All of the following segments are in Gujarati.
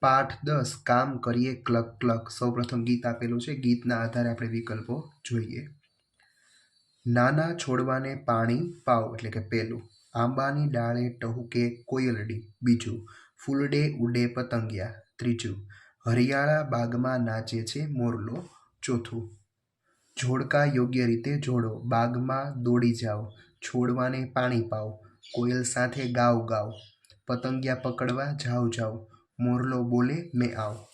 પાઠ દસ, કામ કરીએ, ક્લક ક્લક. સૌપ્રથમ ગીત આપેલું છે. ગીતના આધારે આપણે વિકલ્પો જોઈએ. નાના છોડવાને પાણી, પાવ એટલે કે પેલું. આંબાની ડાળે ટહુકે કોયલડી. બીજું, ફૂલડે ઉડે પતંગિયા. ત્રીજું, હરિયાળા બાગમાં નાચે છે મોરલો. ચોથું, જોડકા યોગ્ય રીતે જોડો. બાગમાં દોડી જાઓ. છોડવાને પાણી પાવ કોયલ સાથે ગાવ ગાવ. પતંગિયા પકડવા જાવ જાવ. મોરલો બોલે, મેં આવ.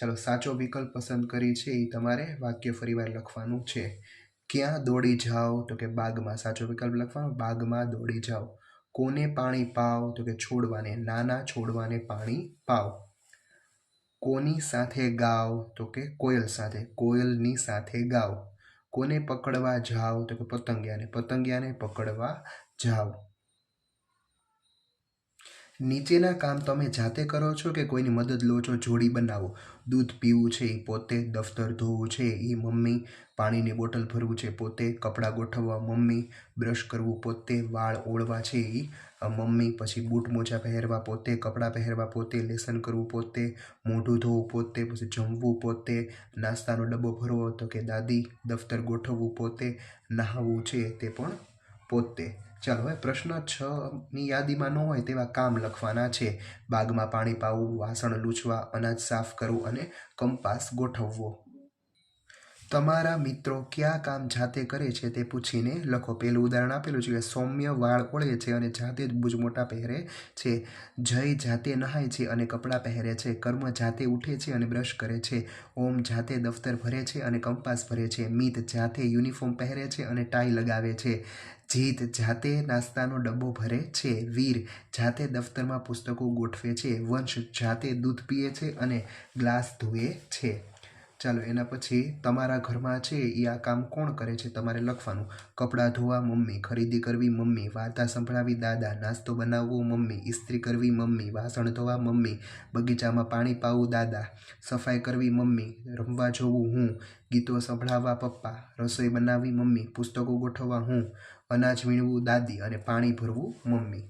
ચાલો, સાચો વિકલ્પ પસંદ કરી છે એ તમારે વાક્ય ફરીવાર લખવાનું છે. ક્યાં દોડી જાઓ? તો કે, બાગમાં. સાચો વિકલ્પ લખવાનો, બાગમાં દોડી જાઓ. કોને પાણી પાવ? તો કે, છોડવાને. નાના છોડવાને પાણી પાવ. કોની સાથે ગાવ? તો કે, કોયલ સાથે. કોયલની સાથે ગાવ. કોને પકડવા જાઓ તો કે, પતંગિયાને. પતંગિયાને પકડવા જાઓ નીચેના કામ તમે જાતે કરો છો કે કોઈની મદદ લો છો? જોડી બનાવો. દૂધ પીવું છે એ પોતે, દફતર ધોવું છે એ મમ્મી, પાણીની બોટલ ભરવું છે પોતે, કપડાં ગોઠવવા મમ્મી, બ્રશ કરવું પોતે, વાળ ઓળવા છે એ મમ્મી, પછી બૂટ મોજા પહેરવા પોતે, કપડાં પહેરવા પોતે, લેસન કરવું પોતે, મોઢું ધોવું પોતે, પછી જમવું પોતે, નાસ્તાનો ડબ્બો ભરવો તો કે દાદી, દફતર ગોઠવવું પોતે, નહાવું છે તે પણ પોતે. ચાલો હવે પ્રશ્ન છ ની યાદીમાં ન હોય તેવા કામ લખવાના છે. બાગમાં પાણી પાવું, વાસણ લૂછવા, અનાજ સાફ કરવું અને કંપાસ ગોઠવવો. તમારા મિત્રો કયા કામ જાતે કરે છે તે પૂછીને લખો. પહેલું ઉદાહરણ આપેલું છે કે સૌમ્ય વાળ ઓળે છે અને જાતે જ બુજ મોટા પહેરે છે. જય જાતે નહાય છે અને કપડાં પહેરે છે. કર્મ જાતે ઉઠે છે અને બ્રશ કરે છે. ઓમ જાતે દફતર ભરે છે અને કંપાસ ભરે છે. મિત જાતે યુનિફોર્મ પહેરે છે અને ટાઈ લગાવે છે. જીત જાતે નાસ્તાનો ડબ્બો ભરે છે. વીર જાતે દફતરમાં પુસ્તકો ગોઠવે છે. વંશ જાતે દૂધ પીએ છે અને ગ્લાસ ધોએ છે. ચાલો, એના પછી તમારા ઘરમાં છે એ આ કામ કોણ કરે છે તમારે લખવાનું? કપડાં ધોવા મમ્મી, ખરીદી કરવી મમ્મી, વાર્તા સંભળાવી દાદા, નાસ્તો બનાવવો મમ્મી, ઇસ્ત્રી કરવી મમ્મી, વાસણ ધોવા મમ્મી, બગીચામાં પાણી પાવું દાદા, સફાઈ કરવી મમ્મી, રમવા જવું હું, ગીતો સંભળાવવા પપ્પા, રસોઈ બનાવવી મમ્મી, પુસ્તકો ગોઠવવા હું અનાજ વીણવું, દાદી અને પાણી ભરવું, મમ્મી.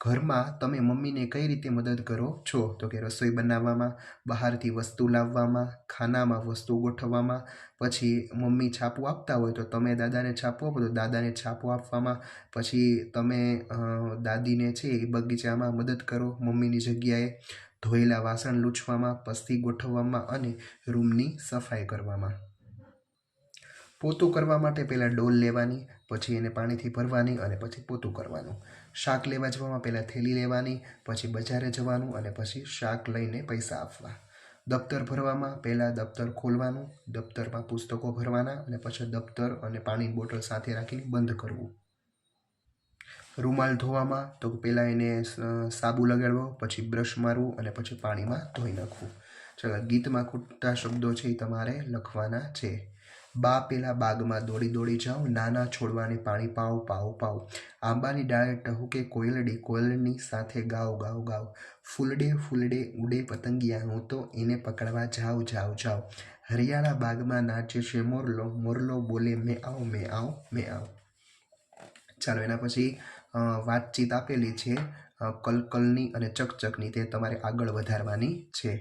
ઘરમાં તમે મમ્મીને કઈ રીતે મદદ કરો છો? તો કે રસોઈ બનાવવામાં, બહારથી વસ્તુ લાવવામાં, ખાનામાં વસ્તુ ગોઠવવામાં, પછી મમ્મી છાપું આપતા હોય તો તમે દાદાને છાપો આપો, તો દાદાને છાપો આપવામાં, પછી તમે દાદીને છે એ બગીચામાં મદદ કરો મમ્મીની જગ્યાએ, ધોયેલા વાસણ લૂછવામાં, પસ્તી ગોઠવવામાં અને રૂમની સફાઈ કરવામાં. પોતું કરવા માટે પહેલાં ડોલ લેવાની, પછી એને પાણીથી ભરવાની અને પછી પોતું કરવાનું. શાક લેવા જવામાં પહેલાં થેલી લેવાની, પછી બજારે જવાનું અને પછી શાક લઈને પૈસા આપવા. દફતર ભરવામાં પહેલાં દફતર ખોલવાનું, દફતરમાં પુસ્તકો ભરવાના અને પછી દફતર અને પાણીની બોટલ સાથે રાખીને બંધ કરવું. રૂમાલ ધોવામાં તો પહેલાં એને સાબુ લગાડવો, પછી બ્રશ મારવું અને પછી પાણીમાં ધોઈ નાખવું. ચાલો, ગીતમાં ખૂટતા શબ્દો છે એ તમારે લખવાના છે. બા પેલા બાગમાં દોડી દોડી જાઉં, નાના છોડવાને પાણી પાવ પાવ પાવ આંબાની ડાળે ટહુકે કોયલડી, કોયલની સાથે ગાઉ ગાવ ગાવ ફૂલડે ફૂલડે ઉડે પતંગિયા હું તો એને પકડવા જાઉં જાઉં જાઉં. હરિયાળા બાગમાં નાચે છે મોરલો મોરલો બોલે મેં આવ મેં આવ મેં આવ ચાલો, એના પછી વાતચીત આપેલી છે કલકલની અને ચકચકની તે તમારે આગળ વધારવાની છે.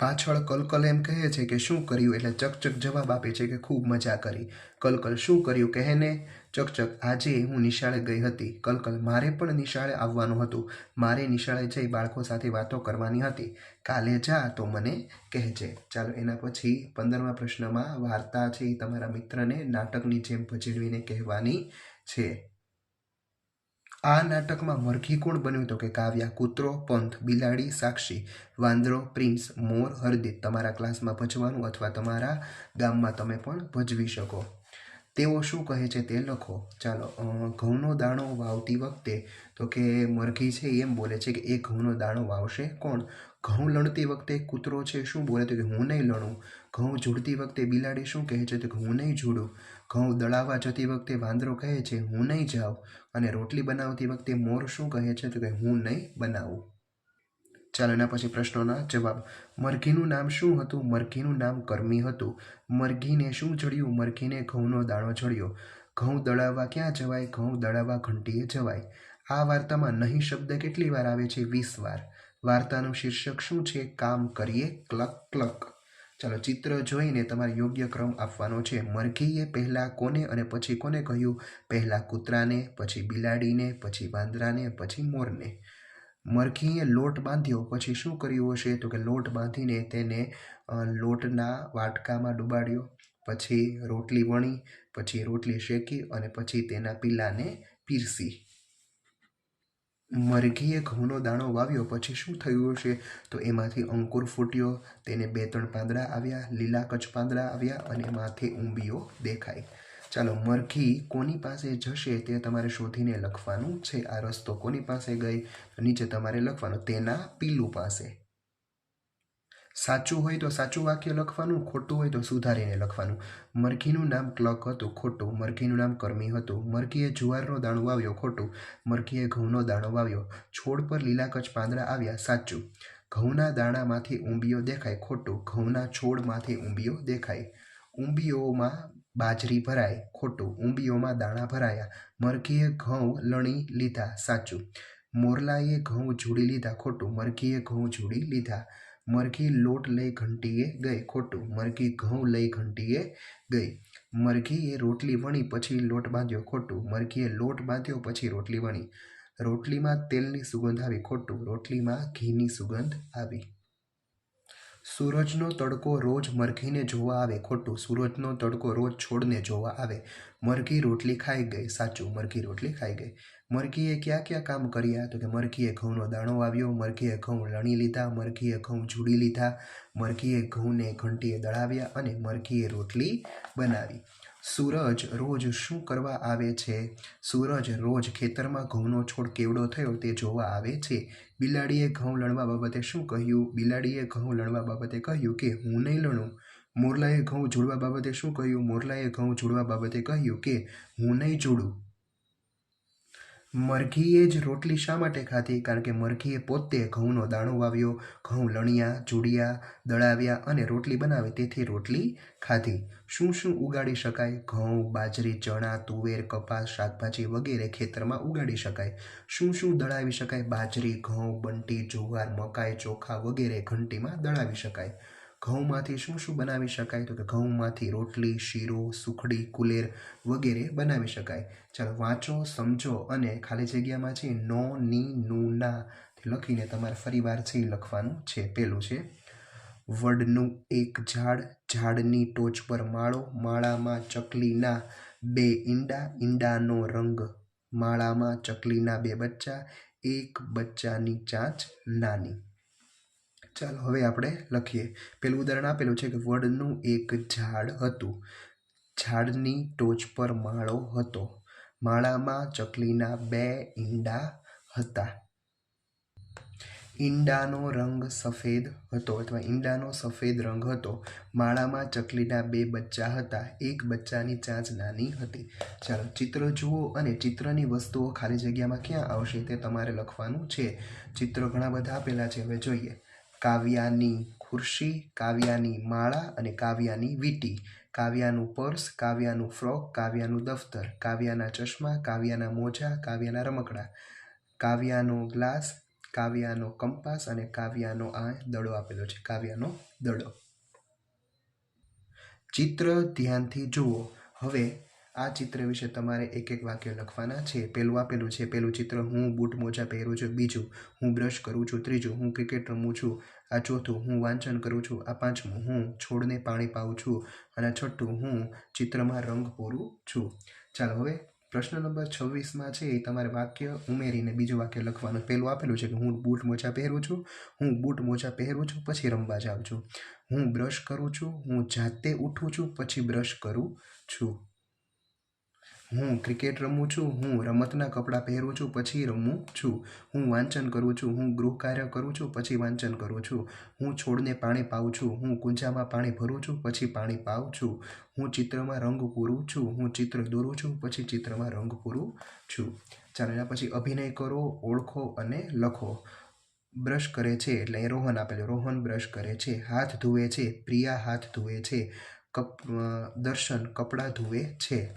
પાછળ કલકલ એમ કહે છે કે શું કર્યું? એટલે ચકચક જવાબ આપે છે કે ખૂબ મજા કરી. કલકલ શું કર્યું? કહે ને, ચકચક, આજે હું નિશાળે ગઈ હતી. કલકલ, મારે પણ નિશાળે આવવાનું હતું. મારે નિશાળે જઈ બાળકો સાથે વાતો કરવાની હતી. કાલે જા તો મને કહેજે. ચાલો, એના પછી પંદરમા પ્રશ્નમાં વાર્તા છે તમારા મિત્રને નાટકની જેમ ભજેડવીને કહેવાની છે. આ નાટકમાં મરઘી કોણ બન્યું તો કે કાવ્યા, કૂતરો, પંથ, બિલાડી, સાક્ષી, વાંદરો, પ્રિન્સ, મોર હરદીત તમારા ક્લાસમાં ભજવાનું અથવા તમારા ગામમાં તમે પણ ભજવી શકો. તેઓ શું કહે છે તે લખો. ચાલો ઘઉંનો દાણો વાવતી વખતે તો કે મરઘી છે એમ બોલે છે કે એ ઘઉંનો દાણો વાવશે કોણ? ઘઉં લણતી વખતે કૂતરો છે શું બોલે તો કે હું નહીં લણું? ઘઉં ઝૂડતી વખતે બિલાડી શું કહે છે તો કે હું નહીં ઝૂડું? ઘઉં દળાવવા જતી વખતે વાંદરો કહે છે, હું નહીં જાઉં. અને રોટલી બનાવતી વખતે મોર શું કહે છે, તો કે, હું નહીં બનાવું. ચાલો એના પછી પ્રશ્નોના જવાબ. મરઘીનું નામ શું હતું? મરઘીનું નામ કર્મી હતું. મરઘીને શું ચડ્યું મરઘીને ઘઉંનો દાણો ચડ્યો ઘઉં દળાવવા ક્યાં જવાય? ઘઉં દળાવવા ઘંટીએ જવાય. આ વાર્તામાં નહીં શબ્દ કેટલી વાર આવે છે? વીસ વાર. વાર્તાનું શીર્ષક શું છે? કામ કરીએ. ક્લક ક્લક. ચાલો ચિત્ર જોઈને તમારે યોગ્ય ક્રમ આપવાનો છે. મરઘીએ પહેલાં કોને અને પછી કોને કહ્યું? પહેલાં કૂતરાને, પછી બિલાડીને, પછી વાંદરાને, પછી મોરને. મરઘીએ લોટ બાંધ્યો. પછી શું કર્યું હશે? તો કે લોટ બાંધીને તેને લોટના વાટકામાં ડુબાડ્યો. પછી રોટલી વણી, પછી રોટલી શેકી અને પછી તેના પીલાને પીરસી. મરઘીએ ઘઉંનો દાણો વાવ્યો, પછી શું થયું હશે? તો એમાંથી અંકુર ફૂટ્યો, તેને બે ત્રણ પાંદડા આવ્યા, લીલા કચ્છ પાંદડા આવ્યા અને માથે ઊંબીઓ દેખાય. ચાલો, મરઘી કોની પાસે જશે તે તમારે શોધીને લખવાનું છે. આ રસ્તો કોની પાસે ગઈ? નીચે તમારે લખવાનું, તેના પીલું પાસે. સાચું હોય તો સાચું વાક્ય લખવાનું, ખોટું હોય તો સુધારીને લખવાનું. મરઘીનું નામ ક્લક હતું, ખોટું. મરઘીનું નામ કર્મી હતું. મરઘીએ જુવારનો દાણો વાવ્યો, ખોટું. મરઘીએ ઘઉંનો દાણો વાવ્યો. છોડ પર લીલા કચ્છ પાંદડા આવ્યા, સાચું. ઘઉંના દાણામાંથી ઊંબીઓ દેખાય, ખોટું. ઘઉંના છોડમાંથી ઊંબીઓ દેખાય. ઊંબીઓમાં બાજરી ભરાય, ખોટું. ઊંબીઓમાં દાણા ભરાયા. મરઘીએ ઘઉં લણી લીધા, સાચું. મોરલાએ ઘઉં જોડી લીધા, ખોટું. મરઘીએ ઘઉં જોડી લીધા. મરઘી લોટ લઈ ઘંટીએ ગઈ, ખોટું. મરઘી ઘઉં લઈ ઘંટીએ ગઈ. મરઘીએ રોટલી વણી, પછી લોટ બાંધ્યો, ખોટું. મરઘીએ લોટ બાંધ્યો, પછી રોટલી વણી. રોટલીમાં તેલની સુગંધ આવી, ખોટું. રોટલીમાં ઘીની સુગંધ આવી. સૂરજનો તડકો રોજ મરઘીને જોવા આવે, ખોટું. સૂરજનો તડકો રોજ છોડને જોવા આવે. મરઘી રોટલી ખાઈ ગઈ. સાચું, મરઘી રોટલી ખાઈ ગઈ. મરઘીએ ક્યાં ક્યાં કામ કર્યા? તો કે મરઘીએ ઘઉંનો દાણો આવ્યો મરઘીએ ઘઉં લણી લીધા, મરઘીએ ઘઉં ઝૂડી લીધા, મરઘીએ ઘઉંને ઘંટીએ દળાવ્યા અને મરઘીએ રોટલી બનાવી. સૂરજ રોજ શું કરવા આવે છે? સૂરજ રોજ ખેતરમાં ઘઉંનો છોડ કેવડો થયો તે જોવા આવે છે? બિલાડીએ ઘઉં લણવા બાબતે શું કહ્યું? બિલાડીએ ઘઉં લણવા બાબતે કહ્યું કે, હું નહીં લણું. મોરલાએ ઘઉં જોડવા બાબતે શું કહ્યું? મોરલાએ ઘઉં જોડવા બાબતે કહ્યું કે, હું નહીં જોડું. મરઘીએ જ રોટલી શા માટે ખાધી? કારણ કે મરઘીએ પોતે ઘઉંનો દાણો વાવ્યો, ઘઉં લણ્યા જુડિયા દળાવ્યા અને રોટલી બનાવી તેથી રોટલી ખાધી. શું શું ઉગાડી શકાય? ઘઉં, બાજરી, ચણા, તુવેર, કપાસ, શાકભાજી વગેરે ખેતરમાં ઉગાડી શકાય. શું શું દળાવી શકાય? બાજરી, ઘઉં, બંટી, જુવાર, મકાઈ, ચોખા વગેરે ઘંટીમાં દળાવી શકાય. ઘઉંમાંથી શું શું બનાવી શકાય? તો કે ઘઉંમાંથી રોટલી, શીરો, સુખડી, કુલેર વગેરે બનાવી શકાય. ચાલો વાંચો, સમજો અને ખાલી જગ્યામાં છે નો, ની, નું, ના લખીને તમારે ફરીવાર છે લખવાનું છે. પેલું છે, વડનું એક ઝાડ ઝાડની ટોચ પર માળો, માળામાં ચકલીના બે ઈંડા, ઈંડાનો રંગ. માળામાં ચકલીના બે બચ્ચા, એક બચ્ચાની ચાંચ નાની. ચાલો હવે આપણે લખીએ. પેલું ઉદાહરણ આપેલું છે કે વડનું એક ઝાડ હતું. ઝાડની ટોચ પર માળો હતો. માળામાં ચકલીના બે ઈંડા હતા. ઈંડાનો રંગ સફેદ હતો અથવા ઈંડાનો સફેદ રંગ હતો. માળામાં ચકલીના બે બચ્ચા હતા. એક બચ્ચાની ચાંચ નાની હતી. ચાલો ચિત્ર જુઓ અને ચિત્રની વસ્તુઓ ખાલી જગ્યામાં ક્યાં આવશે તે તમારે લખવાનું છે. ચિત્રો ઘણા બધા આપેલા છે. હવે જોઈએ. કાવ્યાની ખુરશી, કાવ્યાની માળા અને કાવ્યાની વીટી. કાવ્યાનું પર્સ, કાવ્યાનું ફ્રોક, કાવ્યાનું દફતર, કાવ્યાના ચશ્મા, કાવ્યાના મોજા, કાવ્યાના રમકડા. કાવ્યાનો ગ્લાસ, કાવ્યાનો કંપાસ અને કાવ્યાનો આ દડો આપેલો છે, કાવ્યાનો દડો. ચિત્ર ધ્યાનથી જુઓ. હવે આ ચિત્ર વિશે તમારે એક એક વાક્ય લખવાના છે. પહેલું આપેલું છે, પેલું ચિત્ર હું બૂટ મોજા પહેરું છું, બીજું હું બ્રશ કરું છું, ત્રીજું હું ક્રિકેટ રમું છું, આ ચોથું હું વાંચન કરું છું, આ પાંચમું હું છોડને પાણી પાઉં છું અને છઠ્ઠું હું ચિત્રમાં રંગ પૂરું છું. ચાલો હવે પ્રશ્ન નંબર છવ્વીસમાં છે એ તમારે વાક્ય ઉમેરીને બીજું વાક્ય લખવાનું. પહેલું આપેલું છે કે હું બૂટ મોજા પહેરું છું, હું બૂટ મોજા પહેરું છું, પછી રમવા જાઉં છું. હું બ્રશ કરું છું, હું જાતે ઉઠું છું, પછી બ્રશ કરું છું. હું ક્રિકેટ રમું છું, હું રમતના કપડાં પહેરું છું, પછી રમું છું. હું વાંચન કરું છું, હું ગૃહ કાર્ય કરું છું, પછી વાંચન કરું છું. હું છોડને પાણી પાઉં છું, હું કુંજામાં પાણી ભરું છું, પછી પાણી પાઉં છું. હું ચિત્રમાં રંગ પૂરું છું, હું ચિત્ર દોરું છું, પછી ચિત્રમાં રંગ પૂરું છું. ચાલો એના પછી અભિનય કરો, ઓળખો અને લખો. બ્રશ કરે છે એટલે એ રોહન આપેલું, રોહન બ્રશ કરે છે, હાથ ધુએ છે, પ્રિયા હાથ ધુએ છે, કપ દર્શન કપડાં ધુએ છે.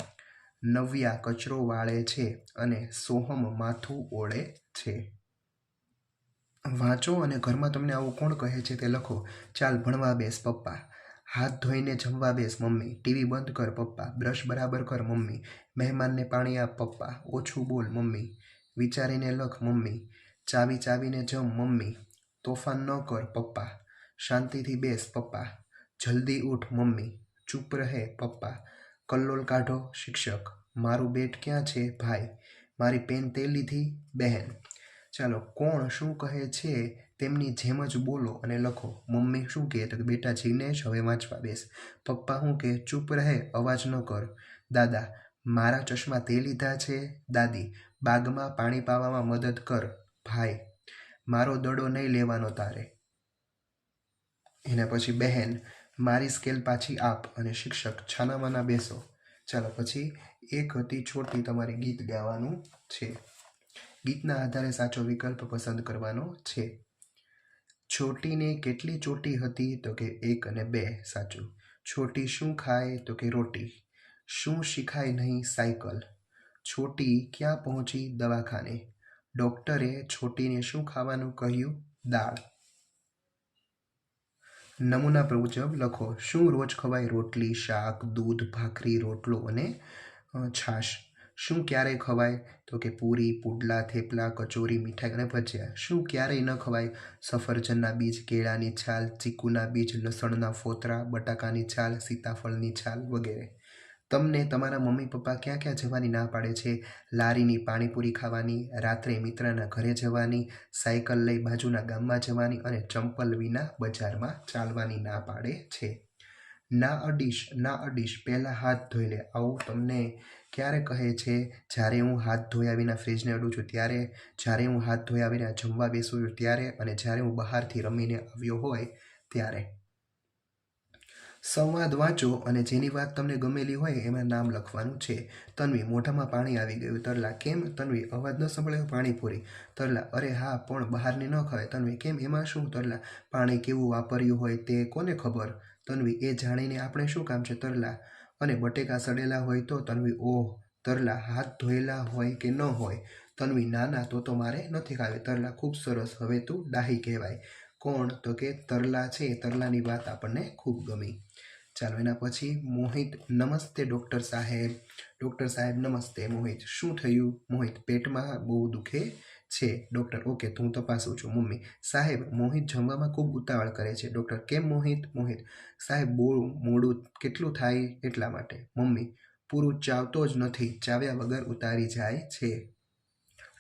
નવ્યા કચરો વાળે છે અને સોહમ માથું ઓળે છે. વાંચો અને ઘરમાં તમને આવું કોણ કહે છે તે લખો. ચાલ ભણવા બેસ પપ્પા. હાથ ધોઈને જમવા બેસ મમ્મી. ટીવી બંધ કર પપ્પા. બ્રશ બરાબર કર મમ્મી. મહેમાનને પાણી આપ પપ્પા. ઓછું બોલ મમ્મી. વિચારીને લખ મમ્મી. ચાવી ચાવીને જમ મમ્મી. તોફાન ન કર પપ્પા. શાંતિથી બેસ પપ્પા. જલ્દી ઉઠ મમ્મી. ચૂપ રહે પપ્પા. કલ્લોલ કાઢો, શિક્ષક, મારું બેટ ક્યાં છે ભાઈ? મારી પેન તે લીધી બહેન. ચાલો, કોણ શું કહે છે તેમની જેમ જ બોલો અને લખો. મમ્મી શું કહે તો બેટા જીનેશ હવે વાંચવા બેસ. પપ્પા શું કહે, ચૂપ રહે, અવાજ ન કર. દાદા, મારા ચશ્મા તે લીધા છે, દાદી. બાગમાં પાણી પાવામાં મદદ કર, ભાઈ. મારો દડો નહીં લેવાનો તારે. એના પછી બહેન મારી સ્કેલ પાછી આપ અને શિક્ષક છાનામાના બેસો. ચાલો પછી એક હતી છોટી તમારે ગીત ગાવાનું છે. ગીતના આધારે સાચો વિકલ્પ પસંદ કરવાનો છે. છોટીને કેટલી ચોટી હતી તો કે એક અને બે સાચું. છોટી શું ખાય તો કે રોટી. શું શીખાય નહીં સાયકલ. છોટી ક્યાં પહોંચી દવાખાને. ડૉક્ટરે છોટીને શું ખાવાનું કહ્યું? દાળ. નમૂના મુજબ લખો. શું રોજ ખવાય રોટલી, શાક, દૂધ, ભાખરી, રોટલો અને છાશ? શું ક્યારે ખવાય? તો કે પૂરી, પુડલા, થેપલા, કચોરી, મીઠાઈ અને ભજીયા. શું ક્યારેય ન ખવાય? સફરજનના બીજ, કેળાની છાલ, ચીકુના બીજ, લસણના ફોતરા, બટાકાની છાલ, સીતાફળની છાલ વગેરે. તમને તમારા મમ્મી પપ્પા ક્યાં ક્યાં જવાની ના પાડે છે? લારીની પાણીપુરી ખાવાની, રાત્રે મિત્રના ઘરે જવાની, સાયકલ લઈ બાજુના ગામમાં જવાની અને ચંપલ વિના બજારમાં ચાલવાની ના પાડે છે. ના અડીશ ના અડીશ, પહેલાં હાથ ધોઈ લે. આવું તમને ક્યારે કહે છે? જ્યારે હું હાથ ધોયા વિના ફ્રીજને અડું છું, ત્યારે જ્યારે હું હાથ ધોયા વિના જમવા બેસું છું, ત્યારે અને જ્યારે હું બહારથી રમીને આવ્યો હોય, ત્યારે. સંવાદ વાંચો અને જેની વાત તમને ગમેલી હોય એમાં નામ લખવાનું છે. તન્વી મોઢામાં પાણી આવી ગયું. તરલા, કેમ? તન્વી અવાજ ન સંભળાયો. પાણીપુરી. તરલા, અરે હા, પણ બહારની ન ખવાય તન્વી, કેમ? એમાં શું? તરલા, પાણી કેવું વાપર્યું હોય તે કોને ખબર? તન્વી, એ જાણીને આપણે શું કામ છે? તરલા, અને બટેકા સડેલા હોય તો તન્વી, ઓહ, તરલા હાથ ધોયેલા હોય કે ન હોય? તન્વી, ના ના, તો તો મારે નથી ખાવી. તરલા ખૂબ સરસ, હવે તું ડાહી કહેવાય. કોણ? તો કે તરલા છે. તરલાની વાત આપણને ખૂબ ગમી. ચાલો એના પછી મોહિત નમસ્તે ડૉક્ટર સાહેબ. ડૉક્ટર સાહેબ નમસ્તે. મોહિત, શું થયું? મોહિત, પેટમાં બહુ દુખે છે? ડૉક્ટર, ઓકે હું તપાસું છું. મમ્મી, સાહેબ, મોહિત જમવામાં ખૂબ ઉતાવળ કરે છે. ડૉક્ટર, કેમ મોહિત? મોહિત, સાહેબ બહુ મોડું કેટલું થાય એટલા માટે? મમ્મી, પૂરું ચાવતો જ નથી. ચાવ્યા વગર ઉતારી જાય છે.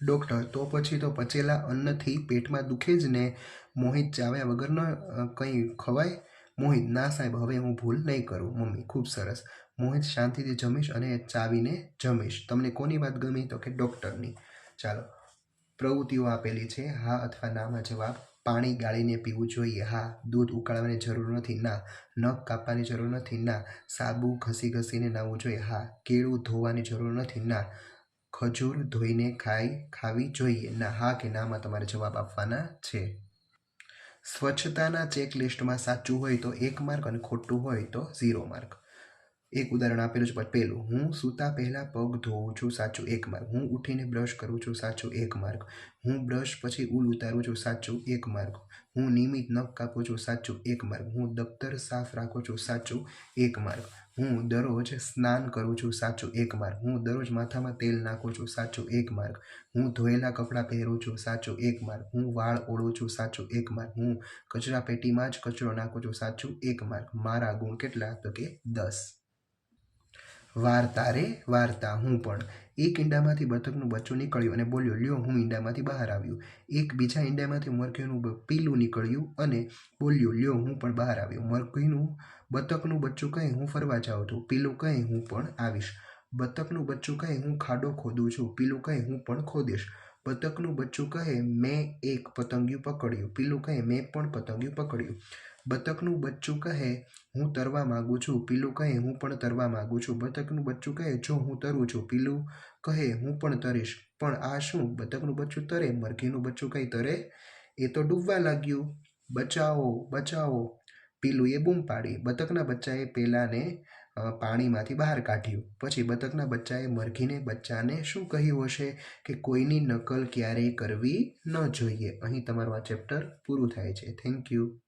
ડૉક્ટર, તો પછી તો પચેલા અન્નથી પેટમાં દુખે જ ને? મોહિત ચાવ્યા વગર ન કંઈ ખવાય? મોહિત, ના સાહેબ, હવે હું ભૂલ નહીં કરું. મમ્મી, ખૂબ સરસ. મોહિત, શાંતિથી જમીશ અને ચાવીને જમીશ. તમને કોની વાત ગમી તો કે ડૉક્ટરની. ચાલો. પ્રવૃત્તિઓ આપેલી છે. હા અથવા નામાં જવાબ, પાણી ગાળીને પીવું જોઈએ. હા, દૂધ ઉકાળવાની જરૂર નથી. ના. નખ કાપવાની જરૂર નથી. ના. સાબુ ઘસી ઘસીને નાવું જોઈએ. હા. કેળું ધોવાની જરૂર નથી. ના. ખજૂર ધોઈને ખાઈ ખાવી જોઈએ. ના. હા કે નામાં તમારે જવાબ આપવાના છે. સ્વચ્છતાના ચેકલિસ્ટમાં સાચું હોય તો એક માર્ક અને ખોટું હોય તો ઝીરો માર્ક. એક ઉદાહરણ આપેલું છે, પણ પહેલું હું સૂતા પહેલાં પગ ધોઉં છું, સાચું એક માર્ક. હું ઉઠીને બ્રશ કરું છું, સાચું એક માર્ક. હું બ્રશ પછી ઉલ ઉતારું છું, સાચું એક માર્ક. હું નિયમિત નખ કાપું છું, સાચું એક માર્ક. હું દફતર સાફ રાખું છું, સાચું એક માર્ક. હું દરરોજ સ્નાન કરું છું સાચો એક માર્ગ. હું દરરોજ માથામાં તેલ નાખું છું સાચો એક માર્ગ. હું ધોયેલા કપડાં પહેરું છું સાચો એક માર્ગ. હું વાળ ઓળું છું સાચો એક માર્ગ. હું કચરા પેટીમાં જ કચરો નાખું છું સાચું એક માર્ગ. મારા ગુણ કેટલા? તો કે દસ. વાર્તા રે વાર્તા, હું પણ. એક ઈંડામાંથી બતકનું બચ્ચું નીકળ્યું અને બોલ્યો, લ્યો, હું ઈંડામાંથી બહાર આવ્યું. એક બીજા ઈંડામાંથી મરઘીનું પીલું નીકળ્યું અને બોલ્યો, લ્યો, હું પણ બહાર આવ્યો. મરઘીનું બતકનું બચ્ચું કહે, હું ફરવા જાઉં છું. પીલું કહે, હું પણ આવીશ. બતકનું બચ્ચું કહે, હું ખાડો ખોદું છું. પીલું કહે, હું પણ ખોદીશ. બતકનું બચ્ચું કહે, મેં એક પતંગિયું પકડ્યું. પીલું કહે, મેં પણ પતંગિયું પકડ્યું. બતકનું બચ્ચું કહે, હું તરવા માગું છું. પીલું કહે, હું પણ તરવા માગું છું. બતકનું બચ્ચું કહે, જો હું તરું છું. પીલું કહે, હું પણ તરીશ. પણ આ શું? બતકનું બચ્ચું તરે, મરઘીનું બચ્ચું કંઈ તરે? એ તો ડૂબવા લાગ્યું. બચાવો બચાવો. પીલું એ બૂમ પાડી. બતકના બચ્ચાએ પેલાને પાણીમાંથી બહાર કાઢ્યું. પછી બતકના બચ્ચાએ મરઘીને બચ્ચાને શું કહ્યું હશે કે કોઈની નકલ ક્યારેય કરવી ન જોઈએ. અહીં તમારું આ ચેપ્ટર પૂરું થાય છે. Thank you